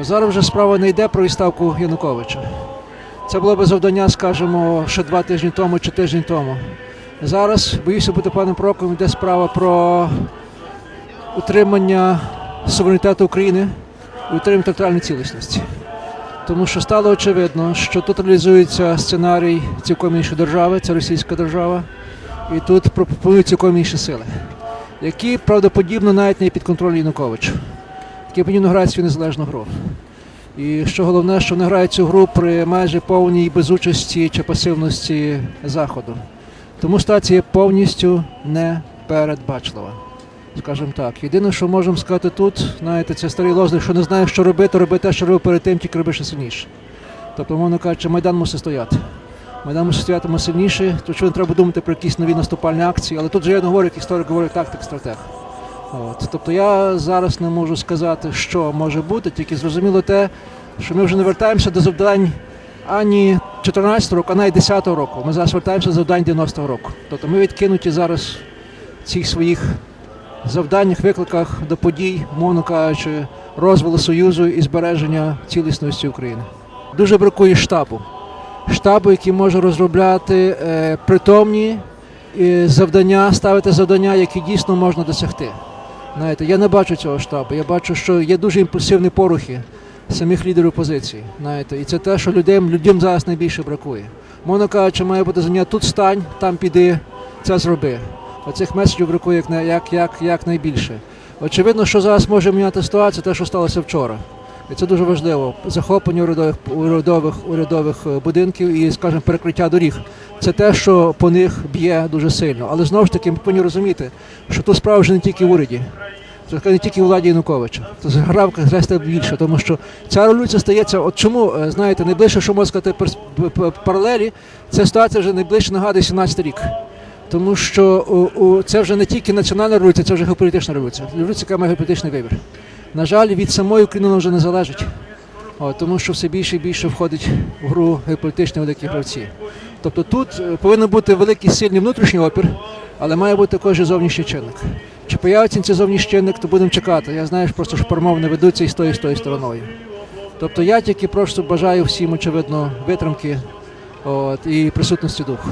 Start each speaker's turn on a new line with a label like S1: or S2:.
S1: Януковича. Зараз вже справа не йде про відставку Януковича. Це було би завдання, скажімо, ще два тижні тому чи тиждень тому. Зараз, боюся бути паном пророком, йде справа про утримання суверенітету України і утримання територіальної цілісності. Тому що стало очевидно, що тут реалізується сценарій цілком іншої держави, це російська держава, і тут пропонують цілком інші сили, які правдоподібно навіть не під контролем Януковича, подібно грають свою незалежну гру. І що головне, що вони грають цю гру при майже повній безучасті чи пасивності Заходу. Тому ситуація повністю непередбачлива. Скажімо так. Єдине, що можемо сказати тут, знаєте, це старий лозунг, що не знаєш, що робити, роби те, що робив перед тим, тільки роби ще сильніше. Тобто, мовно кажучи, Майдан мусить стояти. Майдан мусить стояти сильніше, то що треба думати про якісь нові наступальні акції, але тут же я не говорю, як історик говорить тактик, стратег. От. Тобто я зараз не можу сказати, що може бути, тільки зрозуміло те, що ми вже не вертаємося до завдань ані 14 року, а навіть 10 року. Ми зараз вертаємося до завдань 90-го року. Тобто ми відкинуті зараз цих своїх завданнях, викликах до подій, мовно кажучи, розвалу Союзу і збереження цілісності України. Дуже бракує штабу. Штабу, який може розробляти е, притомні е, завдання, ставити завдання, які дійсно можна досягти. Знаєте, я не бачу цього штабу. Я бачу, що є дуже імпульсивні порухи самих лідерів опозиції. Знаєте, і це те, що людям, людям зараз найбільше бракує. Мовно кажучи, має бути завдання тут стань, там піди, це зроби. Оцих меседжів бракує як, як, як, як найбільше. Очевидно, що зараз може міняти ситуацію, те, що сталося вчора. І це дуже важливо. Захоплення урядових, урядових, урядових е, будинків і, скажімо, перекриття доріг. Це те, що по них б'є дуже сильно. Але знову ж таки, ми повинні розуміти, що тут справа вже не тільки в уряді, це не тільки владі Януковича. Це гравка грести більше, тому що ця революція стається. От чому, е, знаєте, найближче, що можна сказати паралелі, ця ситуація вже найближче нагадує 17 рік. Тому що це вже не тільки національна революція, це вже геополітична революція. Революція, яка має геополітичний вибір. На жаль, від самої України вже не залежить, О, тому що все більше і більше входить в гру геополітичні великі гравці. Тобто тут е, повинен бути великий сильний внутрішній опір, але має бути також і зовнішній чинник. Чи появиться цей зовнішній чинник, то будемо чекати. Я знаю, просто що перемовини ведуться і з тою, і з тою стороною. Тобто я тільки просто бажаю всім, очевидно, витримки от, і присутності духу.